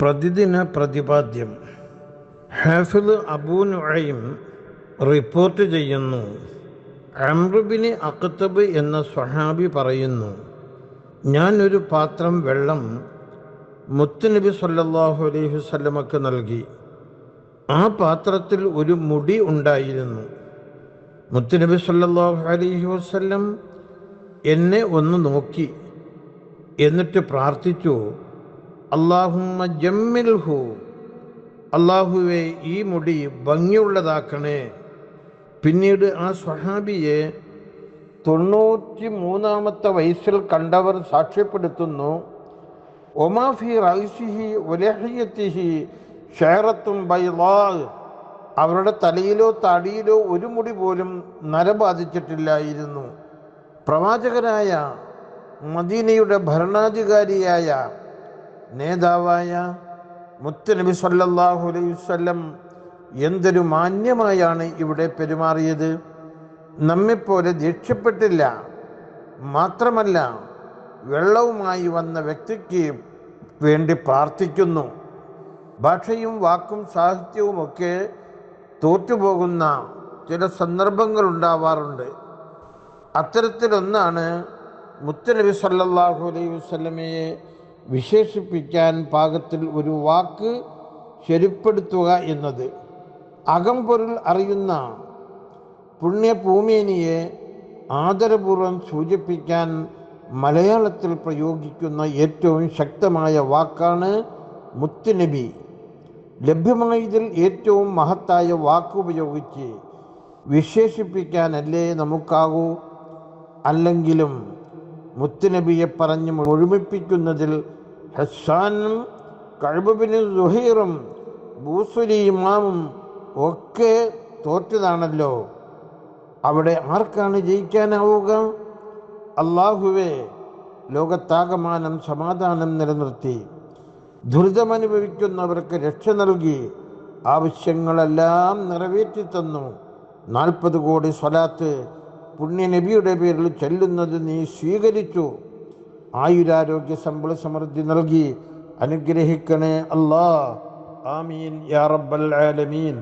പ്രതിദിന പ്രതിപാദ്യം. ഹാഫിദ് അബൂ നുഐം റിപ്പോർട്ട് ചെയ്യുന്നു. അമ്രുബിന് അക്തബ് എന്ന സ്വഹാബി പറയുന്നു ഞാൻ ഒരു പാത്രം വെള്ളം മുത്തുനബി സല്ലാഹു അലൈഹി വസല്ലമക്ക് നൽകി. ആ പാത്രത്തിൽ ഒരു മുടി ഉണ്ടായിരുന്നു. മുത്തുനബി സല്ലാഹു അലൈഹി വസ്ല്ലം എന്നെ ഒന്ന് നോക്കി. എന്നിട്ട് പ്രാർത്ഥിച്ചു അള്ളാഹുമ്മ ജമ്മിൽഹു. അള്ളാഹുവെ ഈ മുടി ഭംഗിയുള്ളതാക്കണേ. പിന്നീട് ആ സ്വഹാബിയെ തൊണ്ണൂറ്റി മൂന്നാമത്തെ വയസ്സിൽ കണ്ടവർ സാക്ഷ്യപ്പെടുത്തുന്നു. ഒമാഫി റൈസിഹി ഒലഹിയത്തിഹി ഷേറത്തും ബൈലാ അവരുടെ തലയിലോ താടിയിലോ ഒരു മുടി പോലും നര ബാധിച്ചിട്ടില്ലായിരുന്നു. പ്രവാചകനായ മദീനയുടെ ഭരണാധികാരിയായ നേതാവായ മുത്തനബി സല്ലാഹു അലൈഹി വസല്ലം എന്തൊരു മാന്യമായാണ് ഇവിടെ പെരുമാറിയത്. നമ്മെപ്പോലെ ദേഷ്യപ്പെട്ടില്ല. മാത്രമല്ല വെള്ളവുമായി വന്ന വ്യക്തിക്ക് വേണ്ടി പ്രാർത്ഥിക്കുന്നു. ഭാഷയും വാക്കും സാഹിത്യവും ഒക്കെ തോറ്റുപോകുന്ന ചില സന്ദർഭങ്ങൾ ഉണ്ടാവാറുണ്ട്. അത്തരത്തിലൊന്നാണ് മുത്തനബി സല്ലാഹു അലൈഹി വസല്ലമയെ വിശേഷിപ്പിക്കാൻ പാകത്തിൽ ഒരു വാക്ക് ശരിപ്പെടുത്തുക എന്നത് അകംപൊരുൾ അറിയുന്ന പുണ്യഭൂമേനിയെ ആദരപൂർവം സൂചിപ്പിക്കാൻ മലയാളത്തിൽ പ്രയോഗിക്കുന്ന ഏറ്റവും ശക്തമായ വാക്കാണ് മുത്തുനബി. ലഭ്യമായതിൽ ഏറ്റവും മഹത്തായ വാക്കുപയോഗിച്ച് വിശേഷിപ്പിക്കാനല്ലേ നമുക്കാകൂ? അല്ലെങ്കിലും മുത്തുനബിയെ പറഞ്ഞ് മുഴുമിപ്പിക്കുന്നതിൽ ഹസ്സാനും കഴിബിന് സുഹീറും ബൂസുലി ഇമാമും ഒക്കെ തോറ്റതാണല്ലോ. അവിടെ ആർക്കാണ് ജയിക്കാനാവുക? അള്ളാഹുവെ ലോകത്താകമാനം സമാധാനം നിലനിർത്തി. ദുരിതമനുഭവിക്കുന്നവർക്ക് രക്ഷ നൽകി. ആവശ്യങ്ങളെല്ലാം നിറവേറ്റി തന്നു നാൽപ്പത് കോടി സ്വലാത്ത് പുണ്യനബിയുടെ പേരിൽ ചെല്ലുന്നത് നീ സ്വീകരിച്ചു. ആയുരാരോഗ്യ സമ്പള സമൃദ്ധി നൽകി അനുഗ്രഹിക്കണേ അല്ലാ ആമീൻ യാ റബ്ബൽ ആലമീൻ.